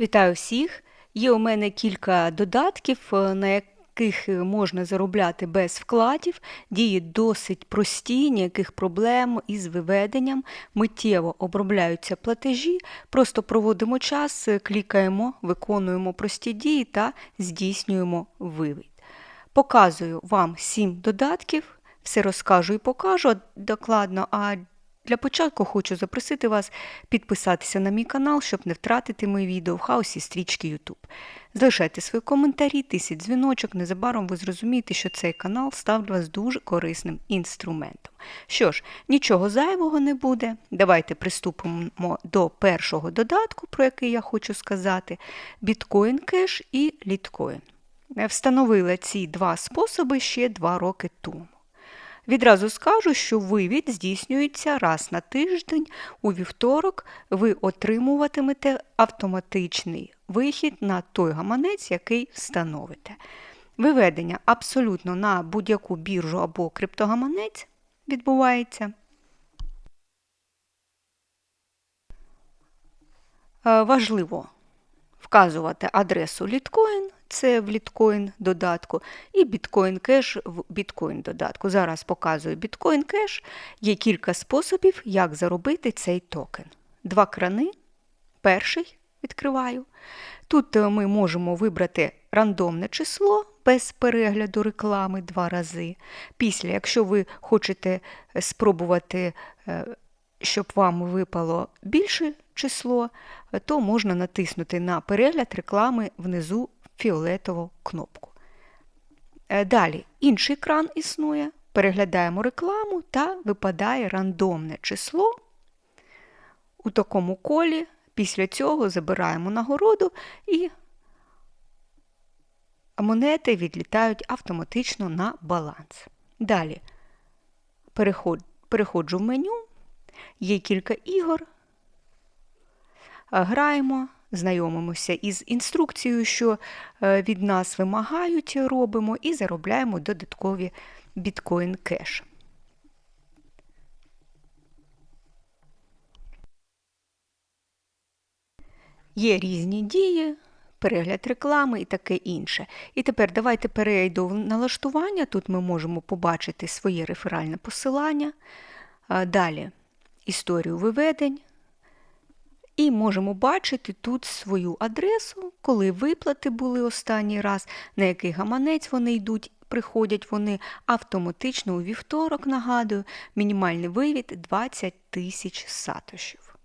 Вітаю всіх! Є у мене кілька додатків, е, на яких можна заробляти без вкладів. Дії досить прості, ніяких проблем із виведенням. Миттєво обробляються платежі, просто проводимо час, е, клікаємо, виконуємо прості дії та здійснюємо вивід. Показую вам 7 додатків, все розкажу і покажу докладно. а для початку хочу запросити вас підписатися на мій канал, щоб не втратити мої відео в хаосі стрічки YouTube. Залишайте свої коментарі, тисіть дзвіночок, незабаром ви зрозумієте, що цей канал став для вас дуже корисним інструментом. Що ж, нічого зайвого не буде. Давайте приступимо до першого додатку, про який я хочу сказати: Bitcoin Cash і Litecoin. Встановила ці два способи ще два роки тому. Відразу скажу, що вивід здійснюється раз на тиждень. У вівторок ви отримуватимете автоматичний вихід на той гаманець, який встановите. Виведення абсолютно на будь-яку біржу або криптогаманець відбувається. Е, важливо вказувати адресу Litecoin це в літкоін додатку, і біткоін кеш в біткоін додатку. Зараз показую біткоін кеш. Є кілька способів, як заробити цей токен. Два крани. Перший відкриваю. Тут е, ми можемо вибрати рандомне число без перегляду реклами два рази. Після, якщо ви хочете е, спробувати, е, щоб вам випало більше число, то можна натиснути на перегляд реклами внизу фіолетову кнопку. Е, далі інший екран існує. Переглядаємо рекламу та випадає рандомне число у такому колі. Після цього забираємо нагороду і монети відлітають автоматично на баланс. Далі переходжу в меню, є кілька ігор, граємо знайомимося із інструкцією, що е, від нас вимагають, робимо, і заробляємо додаткові біткоін кеш. Є різні дії, перегляд реклами і таке інше. І тепер давайте перейду в налаштування. Тут ми можемо побачити своє реферальне посилання. Далі історію виведень, і можемо бачити тут свою адресу, коли виплати були останній раз, на який гаманець вони йдуть. Приходять вони автоматично у вівторок, нагадую, мінімальний вивід 20 тисяч сатошів.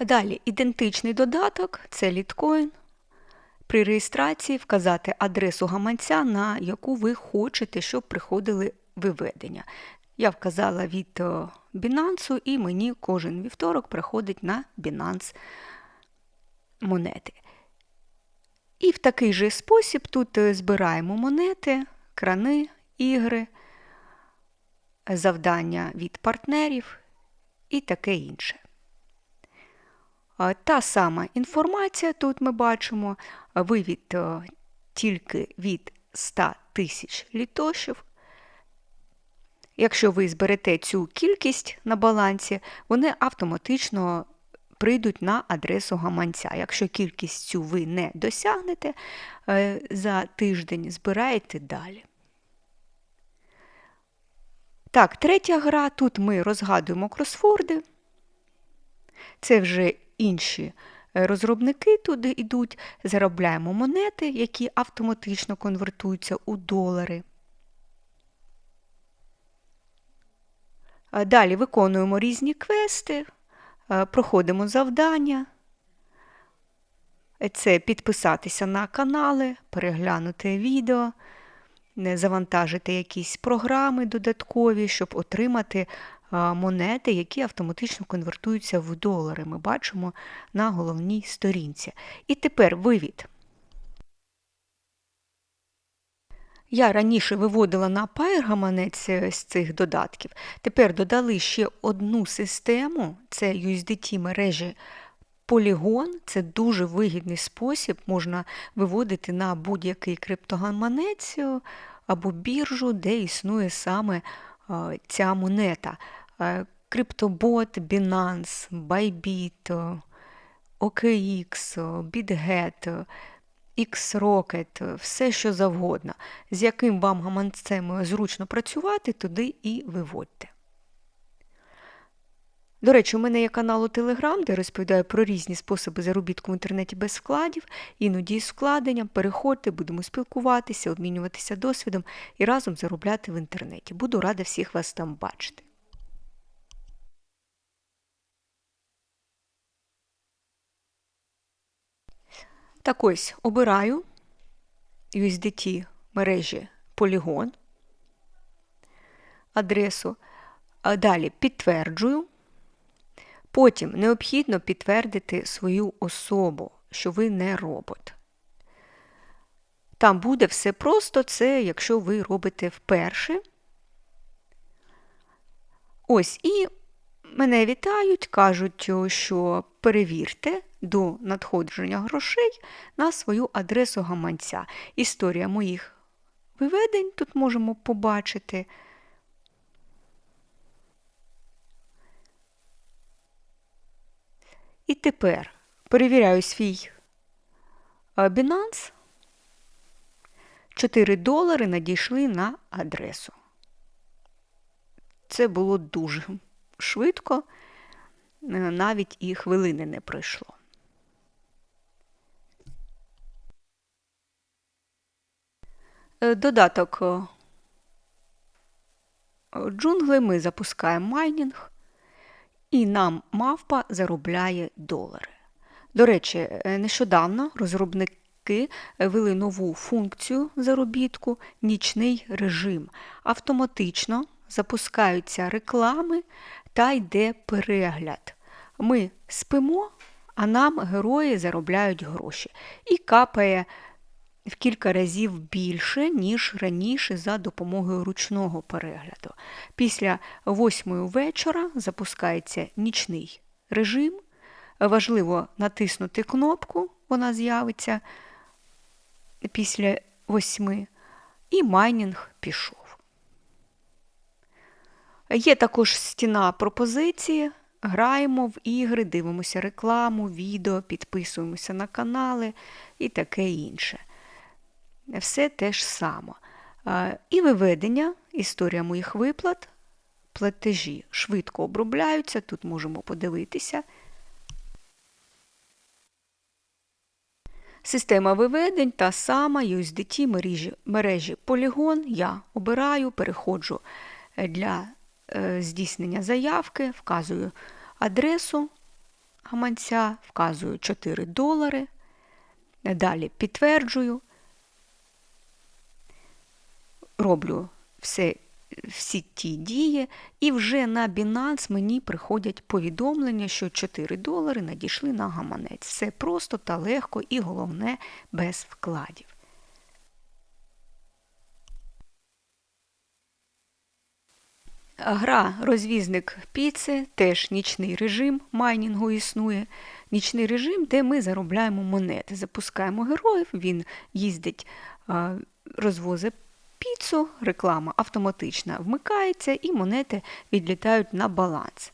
Далі ідентичний додаток це літкоін. При реєстрації вказати адресу гаманця, на яку ви хочете, щоб приходили виведення. Я вказала від е, Binance і мені кожен вівторок приходить на Binance монети. І в такий же спосіб тут е, збираємо монети, крани, ігри, завдання від партнерів і таке інше. Та сама інформація тут ми бачимо вивід е, тільки від 100 тисяч літошів. Якщо ви зберете цю кількість на балансі, вони автоматично прийдуть на адресу гаманця. Якщо кількість цю ви не досягнете е, за тиждень, збираєте далі. Так, третя гра. Тут ми розгадуємо кросфорди. Це вже інші розробники туди йдуть, заробляємо монети, які автоматично конвертуються у долари. Далі виконуємо різні квести, е, проходимо завдання. Це підписатися на канали, переглянути відео, завантажити якісь програми додаткові, щоб отримати монети, які автоматично конвертуються в долари. Ми бачимо на головній сторінці. І тепер вивід. Я раніше виводила на Pair гаманець е, з цих додатків. Тепер додали ще одну систему це USDT мережі Polygon. Це дуже вигідний спосіб, можна виводити на будь-який криптогаманець е, або біржу, де існує саме е, ця монета. Е, Криптобот, Binance, Bybit, OKX, BitGet, Xrocket, все що завгодно. З яким вам гаманцем зручно працювати, туди і виводьте. До речі, у мене є канал у Телеграм, де розповідаю про різні способи заробітку в інтернеті без вкладів, іноді з вкладенням. Переходьте, будемо спілкуватися, обмінюватися досвідом і разом заробляти в інтернеті. Буду рада всіх вас там бачити. Так ось обираю USDT мережі Polygon, адресу. Далі підтверджую. Потім необхідно підтвердити свою особу, що ви не робот. Там буде все просто, це якщо ви робите вперше. Ось, і мене вітають, кажуть, що перевірте до надходження грошей на свою адресу гаманця. Історія моїх виведень тут можемо побачити. І тепер перевіряю свій Binance. 4 долари надійшли на адресу. Це було дуже швидко, навіть і хвилини не пройшло. Додаток е, джунгли ми запускаємо майнінг і нам мавпа заробляє долари. До речі, е, нещодавно розробники ввели нову функцію заробітку нічний режим. Автоматично запускаються реклами та йде перегляд. Ми спимо, а нам герої заробляють гроші. І капає в кілька разів більше, ніж раніше за допомогою ручного перегляду. Після восьмої вечора запускається нічний режим. Важливо натиснути кнопку, вона з'явиться після восьми, і майнінг пішов. Є також стіна пропозиції. Граємо в ігри, дивимося рекламу, відео, підписуємося на канали і таке інше все те ж само. І виведення, історія моїх виплат, платежі швидко обробляються, тут можемо подивитися. Система виведень та сама USDT мережі, мережі Polygon я обираю, переходжу для е, здійснення заявки, вказую адресу гаманця, вказую 4 долари. Далі підтверджую роблю все, всі ті дії, і вже на Binance мені приходять повідомлення, що 4 долари надійшли на гаманець. Все просто та легко і головне без вкладів. Гра розвізник піци, теж нічний режим майнінгу існує. Нічний режим, де ми заробляємо монети. Запускаємо героїв, він їздить, розвозить піцу реклама автоматична вмикається і монети відлітають на баланс.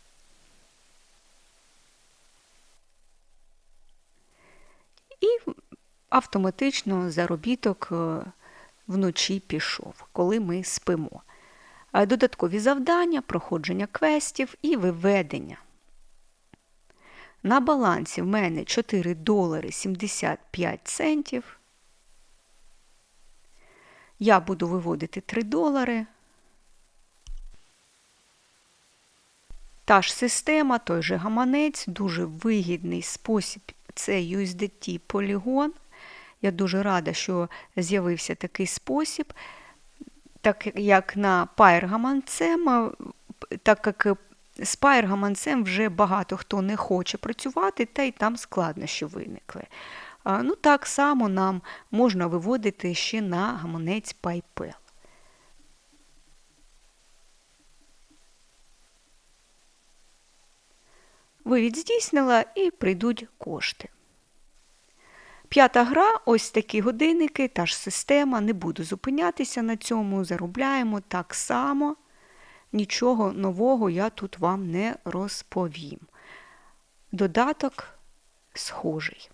І автоматично заробіток е, вночі пішов, коли ми спимо. Додаткові завдання, проходження квестів і виведення. На балансі в мене 4 долари 75 центів. Я буду виводити 3 долари. Та ж система, той же гаманець, дуже вигідний спосіб це USDT Polygon. Я дуже рада, що з'явився такий спосіб, так як на Pair гаманцем, так як з Pair гаманцем вже багато хто не хоче працювати, та й там складнощі виникли. Ну, Так само нам можна виводити ще на гаманець PayPal. Вивід здійснила і прийдуть кошти. П'ята гра ось такі годинники, та ж система. Не буду зупинятися на цьому, заробляємо так само. нічого нового я тут вам не розповім. Додаток схожий.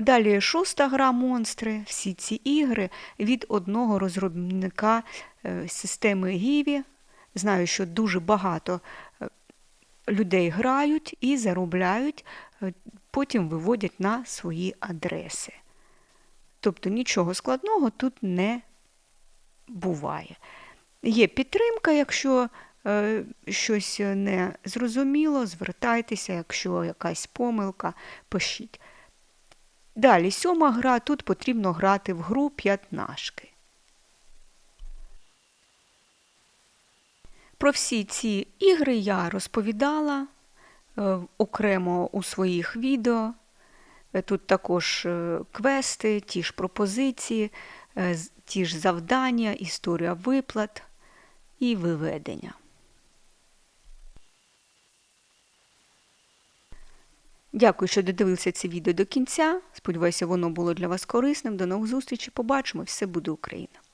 Далі шоста гра монстри. Всі ці ігри від одного розробника е, системи Гіві. Знаю, що дуже багато е, людей грають і заробляють, е, потім виводять на свої адреси. Тобто нічого складного тут не буває. Є підтримка, якщо е, щось не зрозуміло, звертайтеся, якщо якась помилка, пишіть. Далі, сьома гра, тут потрібно грати в гру п'ятнашки. Про всі ці ігри я розповідала е, окремо у своїх відео. Е, Тут також е, квести, ті ж пропозиції, ті ж завдання, історія виплат і виведення. Дякую, що додивилися це відео до кінця. Сподіваюся, воно було для вас корисним. До нових зустрічей. Побачимо. Все буде Україна!